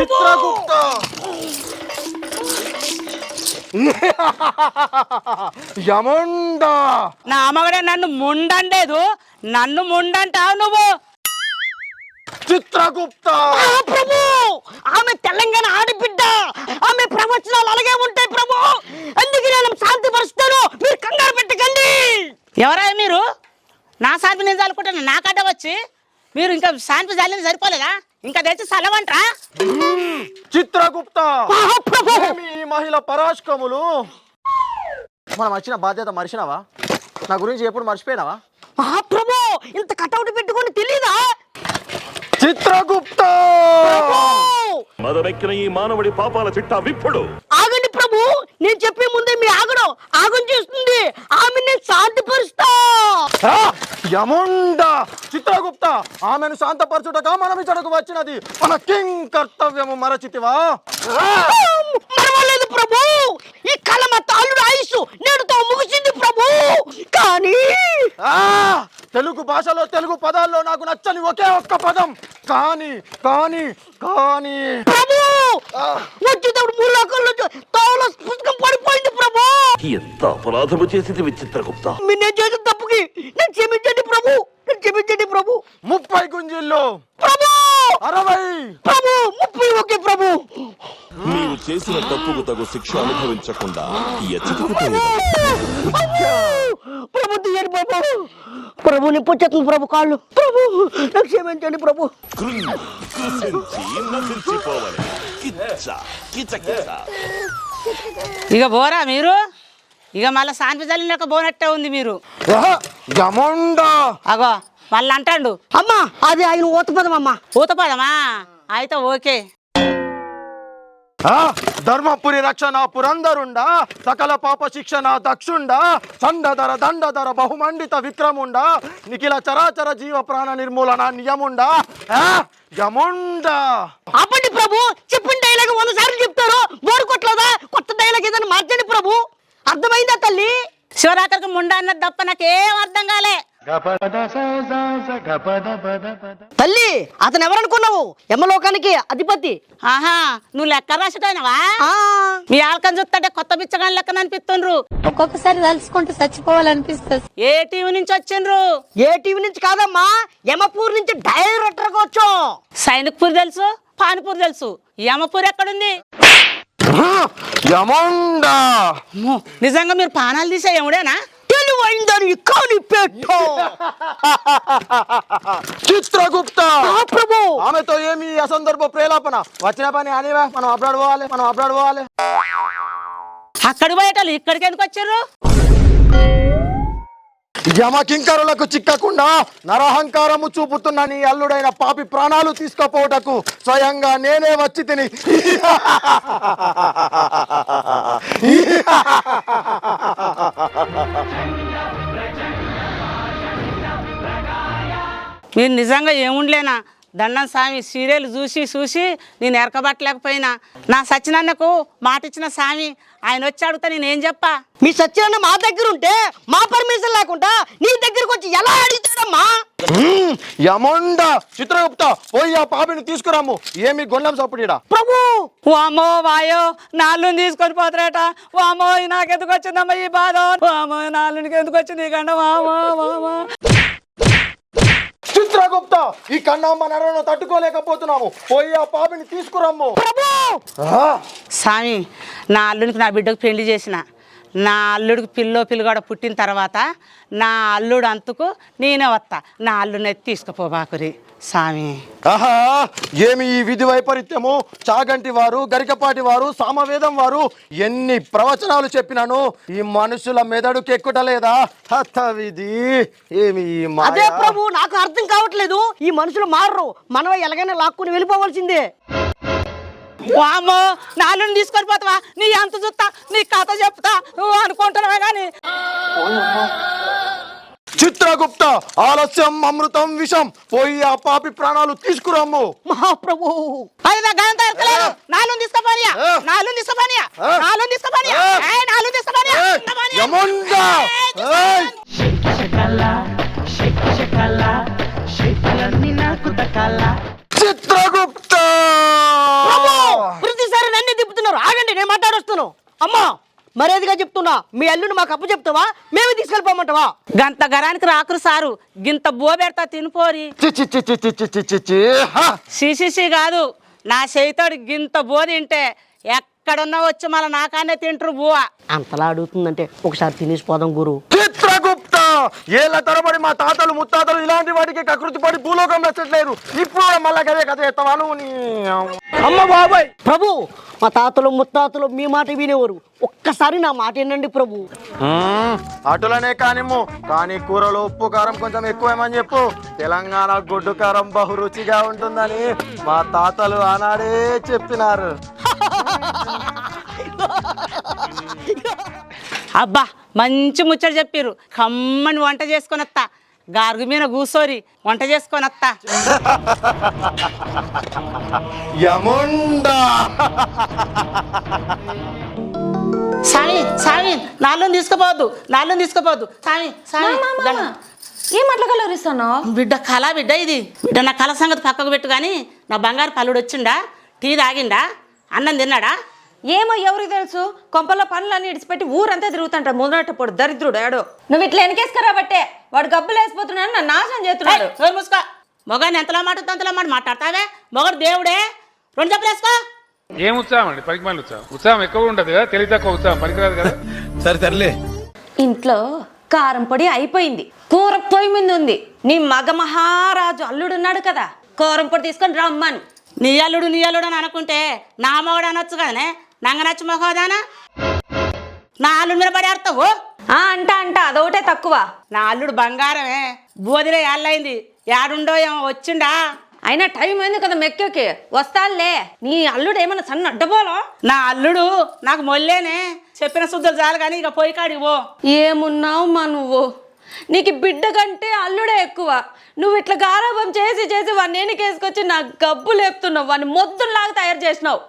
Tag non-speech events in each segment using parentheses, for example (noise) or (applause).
చిత్రగుప్త. యముండ. నా అమ్మగడే నన్ను ముండండేదు. నన్ను ముండంటావు నువ్వు. చిత్రగుప్త. ప్రభు! ఆమె తెలంగాణ ఆడబిడ్డ. ఆమె ప్రవచనాలు అలాగే ఉంటాయి ప్రభు. అందుకే నేను శాంతి పరుస్తాను మీరు కంగారు పెట్టకండి. ఎవరా మీరు? నా శాంతి నేను చల్లుకుంటాను నా కడ్డ వచ్చి మీరు ఇంకా శాంతి జాలిని సరిపోలేదా? ఇంకా తెచ్చి సలవంటరా? చిత్రగుప్త! ఏమి ఈ మహిళ పరాష్కములు? మనం వచ్చిన బాధ్యత మరిచినావా? నా గురించి ఎప్పుడు మర్చిపోయినావా? మహాప్రభు ఇంత కటౌట్ పెట్టుకొని తెలీదా? చిత్రగుప్త! మదమెక్కిన ఈ మానవుడి పాపాల చిట్టా విప్పుడు. ఆగండి ప్రభు. నేను చెప్పే ముందే మీ ఆగడం ఆగం చేస్తుంది. ఆమె నేను శాంతిపరుస్తా! యముండ! చిత్రగుప్త ఆమెను శాంతపరచుటగా మనం ఇచ్చటకు వచ్చినది. మన కింగ్ కర్తవ్యము మరచితివా? ప్రభు. ఈ కళ మా తాళ్ళుడు ఆయుష్ నేడుతో ముగిసింది ప్రభు. కానీ! తెలుగు భాషలో తెలుగు పదాల్లో నాకు నచ్చని ఒకే ఒక్క పదం. కానీ కానీ కానీ. ప్రభు! వచ్చేటప్పుడు మూడు లోకల్లో తోల పుస్తకం పడిపోయింది ప్రభు. ఎంత అపరాధము చేసింది విచిత్రగుప్త మీరు నేను చేసిన తప్పుకి నేను క్షమించండి క్షమించండి ప్రభు. ముప్పై గుంజిల్లో. ప్రభు! అరవై. ప్రభు ముప్పై ఓకే ప్రభు. నీవు చేసిన తప్పుకు తగు శిక్ష అనుభవించకుండా ప్రభు! తీయండి ప్రభు. ప్రభు నిప్పొచ్చేస్తుంది ప్రభు కాళ్ళు. ప్రభు నాకు క్షమించండి ప్రభు. ఇక పోరా మీరు? ఇక మళ్ళీ శాంతి జల్లినాక పోనట్టే ఉంది మీరు. అగో మళ్ళీ అంటాడు. అమ్మా అది ఆయన ఊతపదం అమ్మా. ఊతపదమా? అయితే ఓకే. ఆ! ధర్మపురి రక్షణ పురందరుండా సకల పాప శిక్షణ దక్షుండా చండధర దండధర బహుమండిత విక్రముండా నిఖిల చరాచర జీవ ప్రాణ నిర్మూలన నియముండా. ఆ! యముండ ఆపండి ప్రభు చెప్పిన డైలాగ్ వంద సార్లు చెప్తారు. బోరు కొట్టలేదా? కొత్త డైలాగ్ ఏదైనా మార్చండి ప్రభు. అర్థమైందా తల్లి? శివరాత్రికి ముండా అన్నది తప్ప నాకేం అర్థం కాలే. తల్లి అతను ఎవరనుకున్నావు? యమలోకానికి అధిపతి. ఆహా నువ్వు లెక్క రాసటైనవా మీ ఆల్కని చూస్తుంటే కొత్త బిచ్చగాని లెక్కన అనిపిస్తుండ్రు. ఒక్కొక్కసారి తలుచుకుంటూ చచ్చిపోవాలనిపిస్తుంది. ఏ టీవీ నుంచి వచ్చిండ్రు? ఏ టీవీ నుంచి కాదమ్మా యమపూర్ నుంచి డైరెక్టర్గా వచ్చాం సైనిక్పూర్ తెలుసు పానిపూర్ తెలుసు. యమపూర్ ఎక్కడుంది? యముండ. నిజంగా మీరు పానాలు తీసే ఎముడేనా తెలివైందని కాని పెట్టు. చిత్రగుప్త. ప్రభు. ఆమెతో ఏమి అసందర్భ ప్రేలాపన? వచ్చిన పని అనివే మనం అబ్రాడ్ పోవాలి మనం అబ్రాడ్ పోవాలి. అక్కడికి పోయేటోళ్ళు ఇక్కడికి ఎందుకు వచ్చారు? యమకింకరులకు చిక్కకుండా నరహంకారము చూపుతున్న నీ అల్లుడైన పాపి ప్రాణాలు తీసుకుపోవటకు స్వయంగా నేనే వచ్చి తిని. మీరు నిజంగా ఏముండలేనా? దండం స్వామి సీరియల్ చూసి చూసి నేను ఎరకబట్టలేకపోయినా. నా సత్యనాన్నకు మాట ఇచ్చిన స్వామి ఆయన వచ్చి అడిగితే నేనేం చెప్పా? మీ సత్యనాన్న మా దగ్గర ఉంటే మా పర్మిషన్ లేకుండా నీ దగ్గరకు వచ్చి ఎలా అడుగుతాడమ్మా హ్మ్, యముండ చిత్రగుప్త పోయి ఆ పాపిని తీసుకురాము. ఏమి గొండం సప్పుడీడా ప్రభు! వామో వాయో నాలుగు తీసుకొని పోతారట. వామో నాకెందుకు వచ్చిందమ్మా ఈ బాధ? వామో నాలుగుకి ఎందుకు వచ్చింది ఈ గండ? వామో వామో. చిత్రగుప్త ఈ కన్నమ్మ నరను తట్టుకోలేకపోతున్నాము. పోయి ఆ పాపిని తీసుకురమ్ము. స్వామి నా అల్లుడికి నా బిడ్డకు పెళ్ళి చేసిన. నా అల్లుడికి పిల్లో పిల్లగాడ పుట్టిన తర్వాత నా అల్లుడు అంతకు నేనే వస్తా నా అల్లుడిని తీసుకుపోబాకురి స్వామి. ఆహా ఏమి ఈ విధి వైపరీత్యము? చాగంటి వారు గరికపాటి వారు సామవేదం వారు ఎన్ని ప్రవచనాలు చెప్పినాను? ఈ మనుషుల మెదడుకి ఎక్కుటలేదా? హత విధి. ఏమి ఈ అదే ప్రభు నాకు అర్థం కావట్లేదు. ఈ మనుషులు మారరు. మనం ఎలాగైనా లాక్కుని వెళ్ళిపోవాల్సిందే. వామో నాలుగు తీసుకొని పోతావా? నీ అంత చూస్తా నీ కథ చెప్తా నువ్వు అనుకుంటున్నావే కానీ చిత్రగుప్త ఆలస్యం అమృతం విషం పోయి ఆ పాపి ప్రాణాలు తీసుకురమ్ము. మహాప్రభు! అది నా నాలుగు తీసుకోపోనియా? నాలుగు తీసుకోపోనియా? నాలుగు తీసుకోపోనియా? నాలుగు తీసుకోపోనియా! చిత్రగుప్త! చేస్తున్నావు? అమ్మా మరేదిగా చెప్తున్నా. మీ అల్లుని మాకు అప్పు చెప్తావా? మేము తీసుకెళ్ళిపోమంటావా? గంత గరానికి రాకరు సారు. గింత బోబెడతా తినిపోరి. సిసిసి కాదు. నా చేతడు గింత బో తింటే ఎక్కడున్నా వచ్చి మళ్ళీ నాకానే తింటారు బువ అంతలా అడుగుతుందంటే ఒకసారి తినేసిపోదాం గురు. ఏళ్ళ తరబడి మా తాతలు ముత్తాతలు ఇలాంటి వాటికి కకృతి పడి భూలోకం నచ్చట్లేరు ఇప్పుడు మళ్ళా కదే కథ ఎత్తవా నువ్వు నీ అమ్మ బాబాయ్! ప్రభు మా తాతలు ముత్తాతలు మీ మాట వినేవారు. ఒక్కసారి నా మాట ఏంటండి ప్రభు. అటులనే కానిమ్ము కానీ కూరలో ఉప్పు కారం కొంచెం ఎక్కువేమని చెప్పు. తెలంగాణ గుడ్డు కారం బహు రుచిగా ఉంటుందని మా తాతలు ఆనాడే చెప్పినారు. అబ్బా మంచి ముచ్చట చెప్పిర్రు. కమ్మని వంట చేసుకొని వస్తా గార్గు మీద కూసోరి వంట చేసుకొని వస్తా యముండా. సామి సామి నాలుగు తీసుకుపోవద్దు నాలుగు తీసుకుపోవద్దు. సామి సామి దండం. ఏం అట్లా కలరిస్తాను బిడ్డ కళ బిడ్డ ఇది. బిడ్డ నా కళ సంగతి పక్కకు పెట్టు కానీ నా బంగారు పల్లుడు వచ్చిండా టీ తాగిండా అన్నం తిన్నాడా? ఏమో ఎవరికి తెలుసు? కొంపల్లో పనులన్నీ ఇడిచిపెట్టి ఊరంతా తిరుగుతుంటాడు. మొదట పొడు దరిద్రుడు ఆడు. నువ్వు ఇట్లా వెనకేసుకురా బట్టే. వాడు గబ్బులు వేసిపోతున్నాడు నన్ను నాశనం చేస్తున్నాడు. నోరు మూసుకో. మొగాన్ని ఎంతలో మాట్లాడుతా అంతలో మాట మాట్లాడతావే? మొగడు దేవుడే. రెండు చెప్పులు వేసుకో. ఏం ఉత్సాహం అండి? ఉత్సాహం. ఉత్సాహం ఎక్కువ ఉంటుంది కదా? తెలివి తక్కువ ఉత్సాహం. పనికిరాదు కదా? (laughs) సరే తరలే ఇంట్లో కారం పొడి అయిపోయింది. కూర పొయ్యి మీద ఉంది. నీ మగ మహారాజు అల్లుడున్నాడు కదా. కారం పొడి తీసుకొని రమ్మను. నీ అల్లుడు నీ అల్లుడు అని అనుకుంటే నా మొగడు అనొచ్చు కదనే? నంగ నచ్చి మొగదానా నా అల్లుడు మీద పడి ఆడతావు? ఆ అంట అంట అదొకటే తక్కువ. నా అల్లుడు బంగారమే. బోధిలో ఏళ్ళైంది ఏడుండో ఏమో వచ్చిండా? అయినా టైం అయింది కదా మెక్కకి వస్తాలే నీ అల్లుడు ఏమన్నా సన్న అడ్డబోలో? నా అల్లుడు నాకు మొల్లేనే. చెప్పిన శుద్ధులు చాలు కానీ ఇక పోయి కాడికి పో. ఏమున్నావు మా నువ్వు? నీకు బిడ్డ కంటే అల్లుడే ఎక్కువ. నువ్వు ఇట్లా గారాబం చేసి చేసి వాడిని నేనికేసుకొచ్చి నా గబ్బు లేపుతున్నావు. వాడిని మొద్దులాగా తయారు చేసినావు.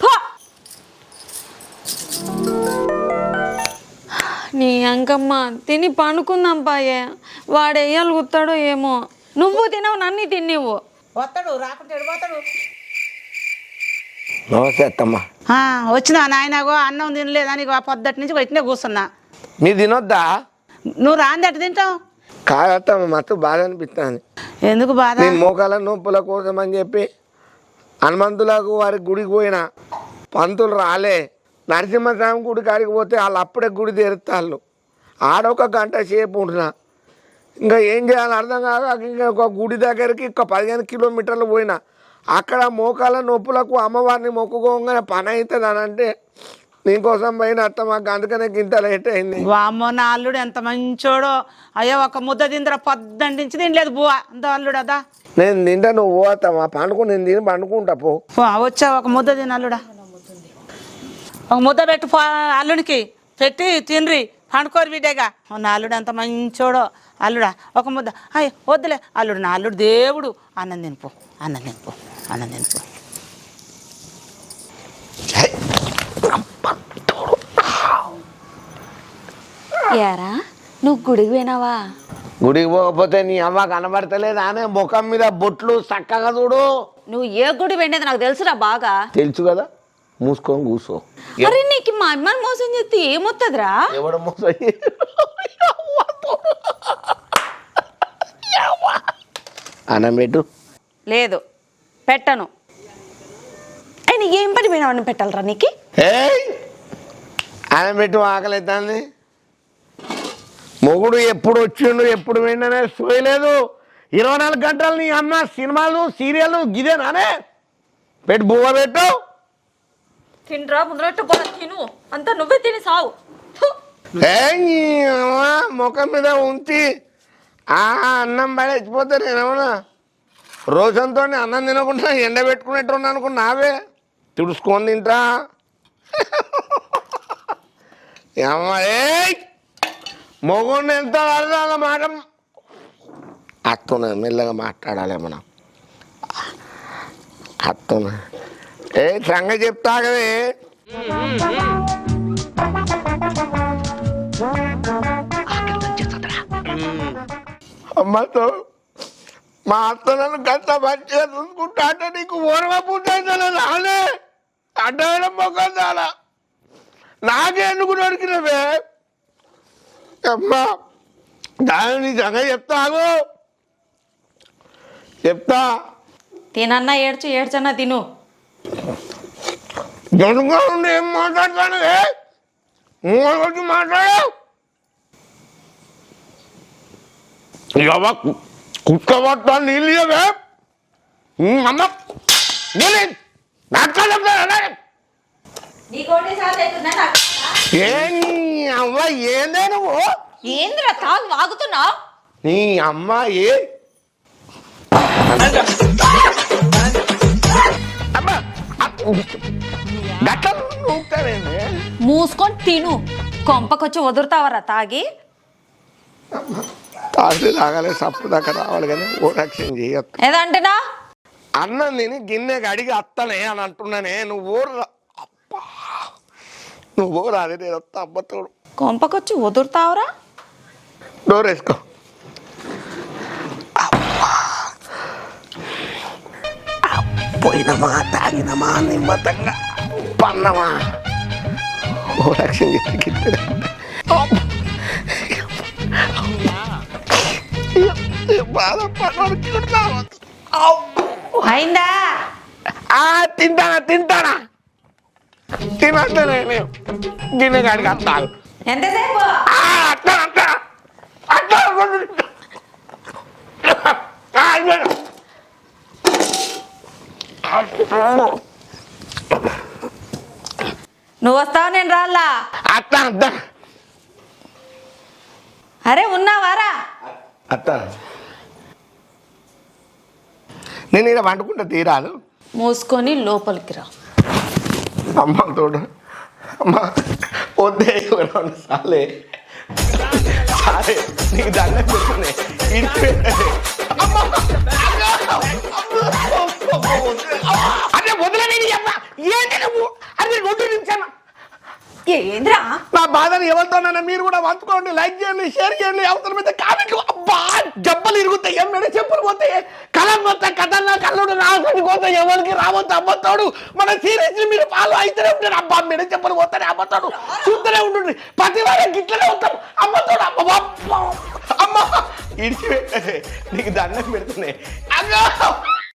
పో! నీ అంకమ్మ తిని పనుకుందాం పాయే. వాడు వేయగలుగుతాడో ఏమో. నువ్వు తినవు నన్ను తిన్నావు వస్తాడు రాకుంటాడు పోతాడు? నమస్తే అత్తమ్మ. ఆ, వచ్చినా నాయనగో అన్నం తినలేదని ఇగో పొద్దుటి నుంచి ఇట్నే కూర్చున్నా. మీ తినొద్దా? నువ్వు రాందట తింటావు? కాదత్తమ్మ మస్తు బాధ అనిపిస్తుంది ఎందుకు బాధ? మోకాల నొప్పుల కోసం అని చెప్పి హనుమంతులకు వారి గుడికి పోయిన. పంతులు రాలే. నరసింహస్వామి గుడి కాడికి పోతే వాళ్ళు అప్పుడే గుడి తెరుతాళ్ళు ఆడొక గంట సేపు ఉంటున్నా. ఇంకా ఏం చేయాలో అర్థం కాక ఇంకా ఒక గుడి దగ్గరికి ఒక పదిహేను కిలోమీటర్లు పోయినా. అక్కడ మోకాల నొప్పులకు అమ్మవారిని మొక్కుకోగానే పని అవుతుంది అని అంటే నీకోసం పోయిన అత్త మాకు అందుకనే గింత లేట్ అయింది. వామ్మో నా అల్లుడు ఎంత మంచోడో. అయ్యో ఒక ముద్ద తిందర పొద్దంటించి తినలేదు బువ్వ. అంత అల్లుడు అదా నేను తింటా నువ్వు పోతామా పండుకో నేను తిని పండుకుంటా పో. పో, వచ్చా ఒక ముద్ద తిన అల్లుడా. ఒక ముద్ద పెట్టు పో అల్లుడికి పెట్టి తినరి. పండుకోరు బిడ్డగా. నా అల్లుడు ఎంత మంచోడో. అల్లుడా ఒక ముద్ద. అయ్య వద్దులే. అల్లుడు నా అల్లుడు దేవుడు. అన్నం తినిపో. అన్నం తినిపో. అన్నం తినిపో. యారా నువ్వు గుడికి పోయినావా? గుడికి పోకపోతే నీ అమ్మ కనబడతలేదు? అనే ముఖం మీద బొట్లు చక్కగా చూడు. నువ్వు ఏ గుడి పోయినది నాకు తెలుసురా బాగా. తెలుసు కదా? మూసుకొని కూర్చో. అరే నీకు మా అమ్మని మోసం చేస్తే ఏమొస్తుందిరా ఎవడ మోసం అన్నం పెట్టు. లేదు పెట్టను. అయినా ఏం పని పోయినావని పెట్టాలరా నీకు? ఏయ్! అన్నం పెట్టు ఆకలి అవుతుంది మొగుడు ఎప్పుడు వచ్చిండు ఎప్పుడు పోయిండనే సోయలేదు. ఇరవై నాలుగు గంటలు నీ అమ్మ సినిమాలు సీరియల్ గిదేనానే పెట్టు బువ్వ పెట్టు. తినరా? ముందు పోరా తిను. అంతా నువ్వే తిని సావు. ముఖం మీద ఉంచి ఆ అన్నం పడేసిపోతే నేనేమన్నా రోజంతో అన్నం తినకుండా ఎండ పెట్టుకునేట్టు అనుకున్నావే తుడుచుకొని తింటా. అమ్మ ఏయ్ మొగుడిని ఎంత అర్థాల మాట. అత్తనే మెల్లగా మాట్లాడాలి మనం అత్తనే. ఏ సంగతి చెప్తా కదే. అమ్మతో మా అత్త నన్ను గంట మంచిగా చూసుకుంటా అంటే నీకు ఓర్వ పుట్టిందా నానే అడ్డమైన మొక్కం చాలా. నాకే ఎందుకు దొరికినవే అమ్మా దాని నీ సంగతి చెప్తాగు చెప్తా. తినన్నా ఏడ్చు ఏడ్చన్నా తిను. జనుగా ఉండి ఏం? మాట్లాడతాను వచ్చి మాట్లాడు ఇవ్వ కుక్కబట్ట నీళ్ళు ఇవ్వవే? అమ్మ అవ్వ ఏందే నువ్వు? ఏంద్రా తాగు వాగుతున్నావు నీ అమ్మాయి. గట్ల మూసుకొని తిను. కొంపకొచ్చి వదురుతావరా తాగి. తాగితే తాగాలి సప్పు దాకా రావాలి కానీ ఓ రక్షణ చేయొద్దు. ఏదంటేనా అన్నం తిని గిన్నెకి అడిగి అత్తనే అని అంటున్నానే నువ్వు ఊరు అబ్బా నువ్వు ఊరు అది నేను వస్తా అబ్బతోడు కొంపకొచ్చి వదురుతావురా డోర్ వేసుకో. పోయినమా తాగినమా నిమ్మతంగా పన్నమా ఓ రక్షణ చేసి అయిందా తింటానా తింటానా తినట్లే నేను గిన్నె కాడికి వస్తాను ఎంతసేపు అట్లా అట్లా అట్లా అయిపోయినా నువ్వు వస్తావు నేను రాళ్ళా అత్త అత్త. అరే ఉన్నావారా అత్త. నేను ఇక్కడ వండుకుంటా తీరాలు. మూసుకొని లోపలికి రా. అమ్మ తోడు. అమ్మ వద్దే రెండు సాలే సాలే నీకు దండం పెట్టుకునే. ఇంటి వదిలేని ఏంటి నువ్వు? ఏంద్రా? నా బాధను ఎవరితోనైనా మీరు కూడా పంచుకోండి లైక్ చేయండి షేర్ చేయండి అవసరం మీద కామెంట్లు అబ్బా! జబ్బలు ఇరుగుతాయి. ఎన్నడూ చెప్పులు పోతాయి? కలం పోతాయి కథల్లో కల్లుడు రాసుకొని పోతాయి. ఎవరికి రావద్దు అమ్మతాడు మన సీరియస్ మీరు ఫాలో అయితేనే ఉంటాడు అబ్బా మెడ చెప్పులు పోతానే అమ్మతాడు చూస్తూనే ఉంటుంది ప్రతి వారం గిట్లనే ఉంటాం. అమ్మతాడు అమ్మ అమ్మ ఇడిచి పెట్టే నీకు దండం పెడుతున్నాయి. అమ్మా!